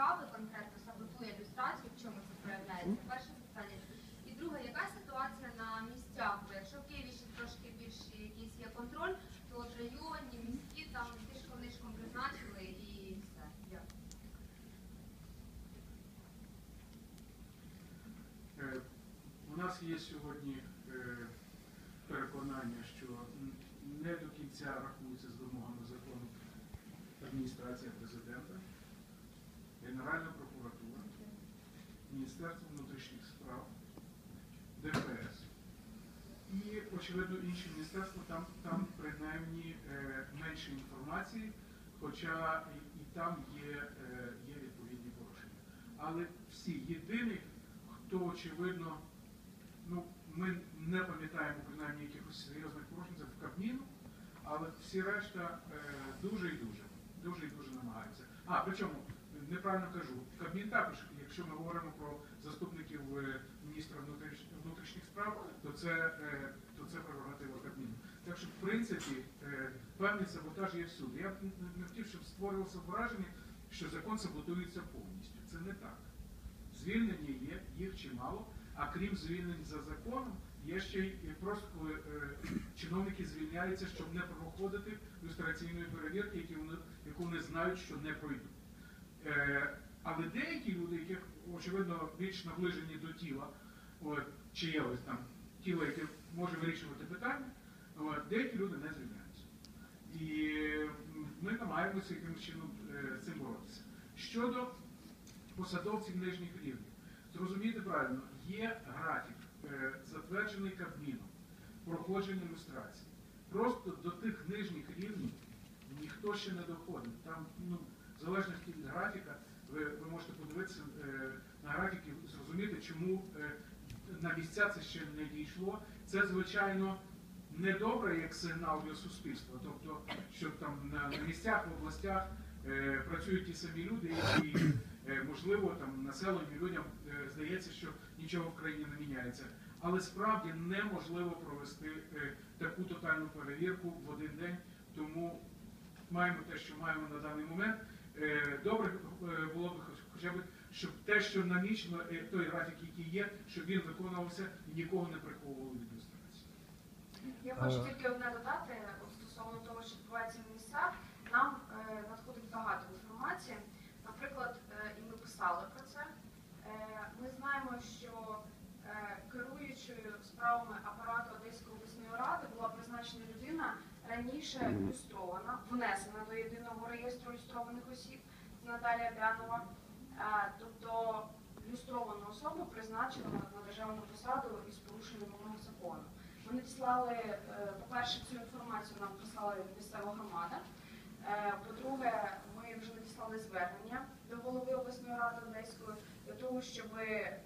держави конкретно саботує люстрацію, в чому це проявляється? Перше питання. І друге, яка ситуація на місцях? Бо якщо в Києві ще трошки більше якийсь є контроль, то от районні, міські там тишком-нишком призначили і все. Дякую. Е, У нас є сьогодні е, переконання, що не до кінця рахується з вимогами закону адміністрація президента, Генеральна прокуратура, Міністерство внутрішніх справ, ДПС. І, очевидно, інші міністерства там, там принаймні е, менше інформації, хоча і, і там є, е, є відповідні порушення. Але всі єдині, хто очевидно, ну ми не пам'ятаємо принаймні якихось серйозних порушень, це в Кабміну, але всі решта е, дуже і дуже, дуже і дуже намагаються. А, причому, неправильно кажу, Кабмін також, якщо ми говоримо про заступників е, міністра внутрішніх справ, то це, е, то це прерогатива Кабміну. Так що, в принципі, е, певний саботаж є всюди. Я б не- хотів, щоб створювалося враження, що закон саботується повністю. Це не так. Звільнення є, їх чимало, а крім звільнень за законом, є ще й просто коли чиновники звільняються, щоб не проходити люстраційної перевірки, яку вони знають, що не пройдуть. Але деякі люди, яких очевидно більш наближені до тіла, от, чи є ось там тіло, яке може вирішувати питання, деякі люди не звільняються. І ми намагаємося якимось чином е, з цим боротися. Щодо посадовців нижніх рівнів. Зрозумійте правильно, є графік, е, затверджений Кабміном, проходження ілюстрації. Просто до тих нижніх рівнів ніхто ще не доходить. Там, ну, в залежності від графіка, ви, ви можете подивитися е, на графік і зрозуміти, чому е, на місця це ще не дійшло. Це, звичайно, не добре як сигнал для суспільства. Тобто, щоб там на, на місцях, в областях е, працюють ті самі люди, які, е, можливо, там населенню людям е, здається, що нічого в країні не міняється. Але справді неможливо провести е, таку тотальну перевірку в один день, тому маємо те, що маємо на даний момент. Е, Добре е, було б хоча б, щоб те, що намічено, е, той графік, який є, щоб він виконувався і нікого не приховували від люстрації. Я хочу тільки одне додати стосовно того, що відбувається в місцях. Нам надходить багато інформації. Наприклад, і ми писали про це. Ми знаємо, що керуючою справами апарату Одеської обласної ради була призначена людина раніше люстрована, внесена до єдиного реєстру люстрованих осіб Наталія Брянова. Тобто люстровану особу призначено на державну посаду із порушенням вимог закону. Ми надіслали, е, по-перше, цю інформацію нам прислала місцева громада. Е, По-друге, ми вже надіслали звернення до голови обласної ради Одеської для того, щоб е,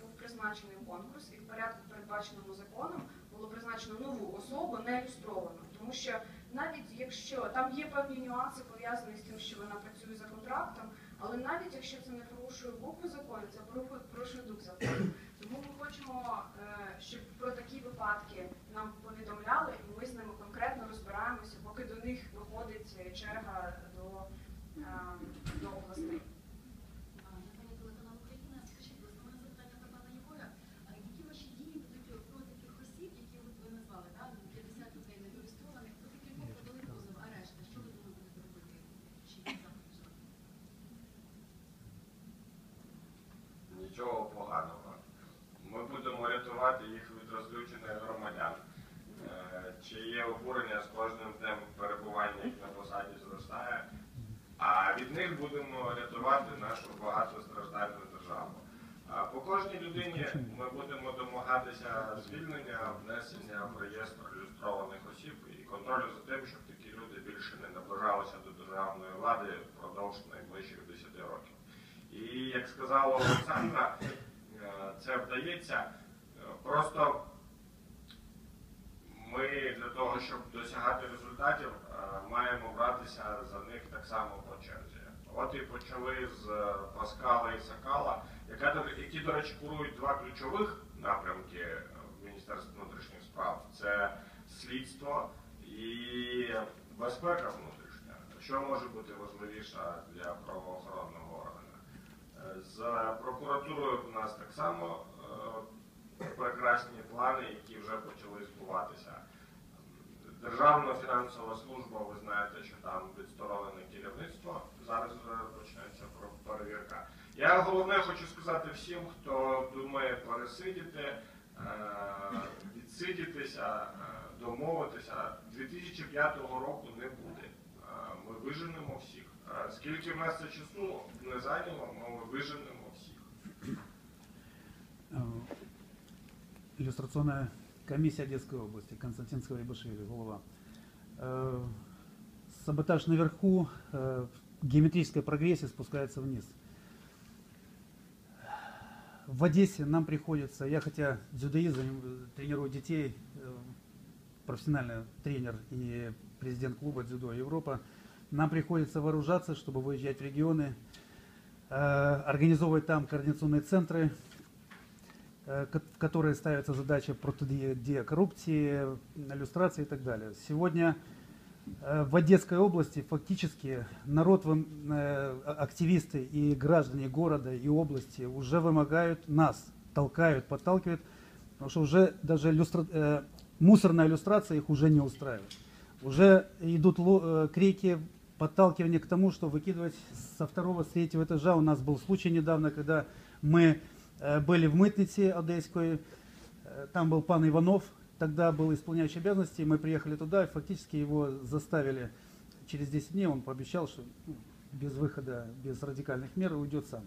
був призначений конкурс і в порядку, передбаченому законом, було призначено нову особу, не ілюстровану. Тому що навіть якщо там є певні нюанси пов'язані з тим, що вона працює за контрактом, але навіть якщо це не порушує букву закону, це порушує- дух закону. Тому ми хочемо, е, щоб про такі випадки нам повідомляли, і ми з ними конкретно розбираємося, поки до них виходить е, черга до, е, до областей. Пані телеканал Україна, скажіть, будь ласка, у мене запитання до пана Єгора. А які ваші дії будуть про таких осіб, які от ви назвали, да? 50 людей недореєстрованих, про кількох подали позов, а решта, що ви думаєте будете робити? Чи є заходи вживати? Нічого поганого. Ми будемо рятувати їх від розлючених громадян. Е, Чи є обурення з кожним днем перебування їх на посаді зростає, них будемо рятувати нашу багатостраждальну державу. По кожній людині ми будемо домагатися звільнення, внесення в реєстр ілюстрованих осіб і контролю за тим, щоб такі люди більше не наближалися до державної влади впродовж найближчих 10 років. І як сказала Олександра, е, це вдається. Просто ми для того, щоб досягати результатів, е, маємо братися за них так само по черзі. От і почали з е, Паскала і Сакала, які, до речі, курують два ключових напрямки в Міністерстві внутрішніх справ: це слідство і безпека внутрішня. Що може бути важливіше для правоохоронного органу? Е, За прокуратурою у нас так само е, прекрасні плани, які вже почали збуватися. Державна фінансова служба, ви знаєте, що там відсторонене керівництво Зараз вже почнеться про- перевірка. Я головне хочу сказати всім, хто думає пересидіти, е, відсидітися, е, домовитися. 2005 року не буде. Е, Ми виженемо всіх. Е, Скільки в нас це часу не зайняло, ми виженемо всіх. Э, Иллюстрационная комиссия Одесской области, Константин Скворебашвили, голова. Э, Саботаж наверху, э, в геометрической прогрессии спускается вниз. В Одессе нам приходится, я хотя дзюдоист, заним- тренирую детей, э, профессиональный тренер и президент клуба дзюдо Европа, нам приходится вооружаться, чтобы выезжать в регионы, э, организовывать там координационные центры, э, в которые ставится задача протидия коррупции, иллюстрации и так далее. Сегодня э, в Одесской области фактически народ, э, а- активисты и граждане города и области уже вымогают нас, толкают, подталкивают, потому что уже даже иллюстра- э, мусорная иллюстрация их уже не устраивает. Уже идут э, крики, подталкивание к тому, что выкидывать со второго, с третьего этажа. У нас был случай недавно, когда мы э, были в мытнице одесской, Э, там был пан Иванов, тогда был исполняющий обязанности, мы приехали туда, и фактически его заставили через 10 дней, он пообещал, что ну, без выхода, без радикальных мер уйдет сам.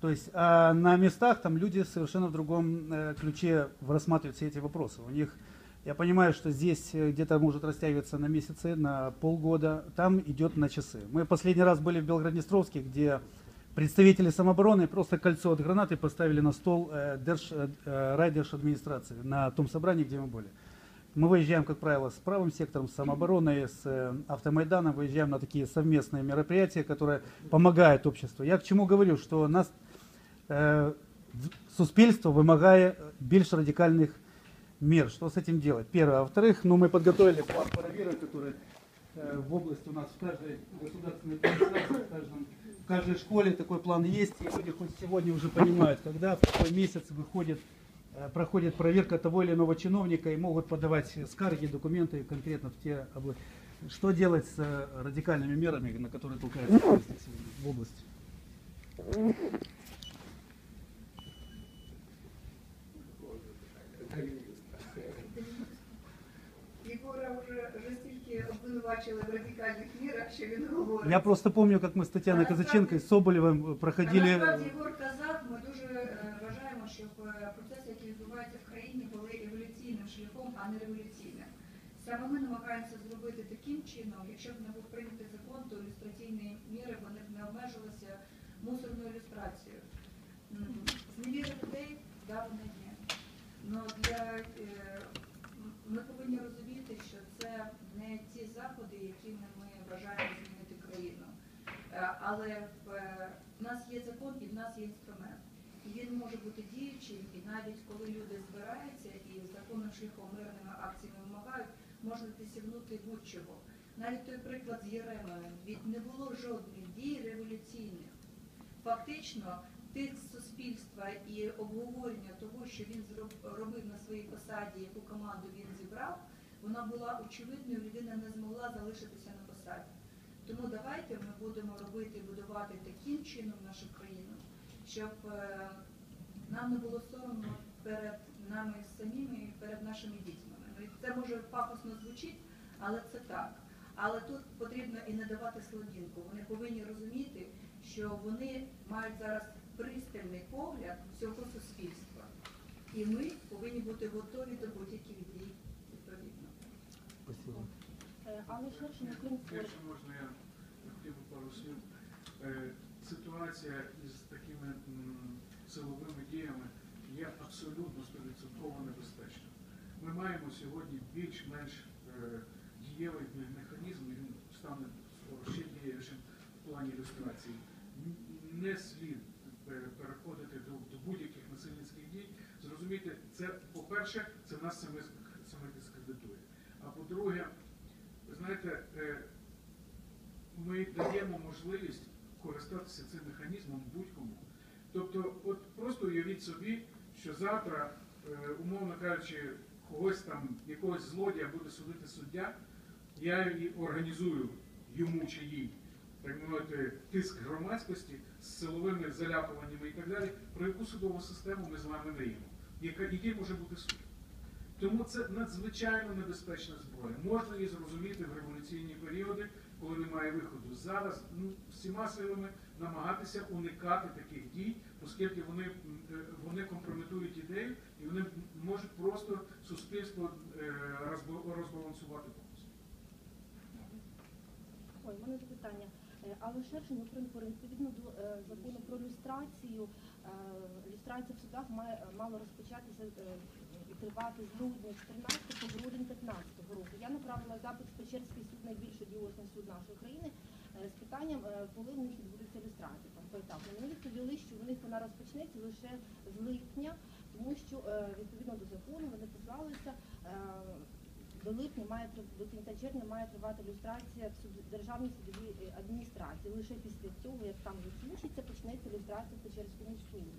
То есть а на местах там люди совершенно в другом э, ключе рассматривают все эти вопросы. У них, я понимаю, что здесь э, где-то может растягиваться на месяцы, на полгода, там идет на часы. Мы последний раз были в Белгороднестровске, где представители самообороны просто кольцо от гранаты поставили на стол э, держ, э, э, райдержадминистрации на том собрании, где мы были. Мы выезжаем, как правило, с правым сектором, с самообороной, с э, автомайданом, выезжаем на такие совместные мероприятия, которые помогают обществу. Я к чему говорю, что нас э, в- суспільство вимагає більш радикальних мер. Что с этим делать? Первое. А во-вторых, ну, мы подготовили план паровира, который э, в области у нас в каждой государственной администрации, в, каждом, в каждой школе такой план есть. И люди хоть сегодня уже понимают, когда в какой месяц выходит, э, проходит проверка того или иного чиновника и могут подавать скарги, документы конкретно в те области. Что делать с э, радикальными мерами, на которые толкается в области? Що він говорить. Я просто помню, как мы с Татьяной Казаченко и с Соболевым Та проходили... Насправді Єгор казав, ми дуже е, вважаємо, щоб е, процеси, які відбуваються в країні, були еволюційним шляхом, а не революційним. Саме ми намагаємося зробити таким чином, якщо б не був прийнятий закон, то ілюстраційні міри вони б не обмежилися мусорною ілюстрацією. М, Зневіри людей, да, вони є. Но для, е, м- ми повинні розуміти, що це не ті заходи, якими ми бажаємо змінити країну. Е, Але в, е, нас є закон і в нас є інструмент. І він може бути діючим, і навіть коли люди збираються і законним шляхом мирними акціями вимагають, можна досягнути будь-чого. Навіть той приклад з Єремою, від не було жодних дій революційних. Фактично, тиск суспільства і обговорення того, що він робив на своїй посаді, яку команду він зібрав, вона була очевидною, людина не змогла залишитися на посаді. Тому давайте ми будемо робити, і будувати таким чином нашу країну, щоб е, нам не було соромно перед нами самими і перед нашими дітьми. Ну, Це може пафосно звучить, але це так. Але тут потрібно і не давати слабінку. Вони повинні розуміти, що вони мають зараз пристальний погляд всього суспільства. І ми повинні бути готові до будь-яких дій. Але ширше крім Якщо можна, я хотів би пару слів. Е, Ситуація із такими силовими діями є абсолютно стовідсотково небезпечною. Ми маємо сьогодні більш-менш е, дієвий механізм, він стане ще дієвішим в плані ілюстрації. Не слід переходити до, будь-яких насильницьких дій. Зрозуміти, це, по-перше, це в нас. А по-друге, ви знаєте, е, ми даємо можливість користатися цим механізмом будь-кому. Тобто, от просто уявіть собі, що завтра, е, умовно кажучи, когось там, якогось злодія буде судити суддя, я і організую йому чи їй, так мовити, тиск громадськості з силовими залякуваннями і так далі, про яку судову систему ми з вами мріємо, яка, який може бути суд. Тому це надзвичайно небезпечна зброя. Можна її зрозуміти в революційні періоди, коли немає виходу. Зараз ну, всіма силами намагатися уникати таких дій, оскільки вони, е, вони компрометують ідею і вони можуть просто суспільство е, розбалансувати повністю. Ой, мене запитання. Е, Але про відповідно до закону про люстрацію. Люстрація в судах мало розпочатися тривати з грудня 14 по грудень 15 року. Я направила запит в Печерський суд, найбільш одіозний суд нашої країни, е, з питанням, е, коли в них відбудеться люстрація поетапно. Мені відповіли, що в них вона розпочнеться лише з липня, тому що е, відповідно до закону вони послалися. е, до липня має до кінця червня має тривати люстрація в державній судовій адміністрації. Лише після цього, як там закінчиться, почнеться люстрація в Печерському суді.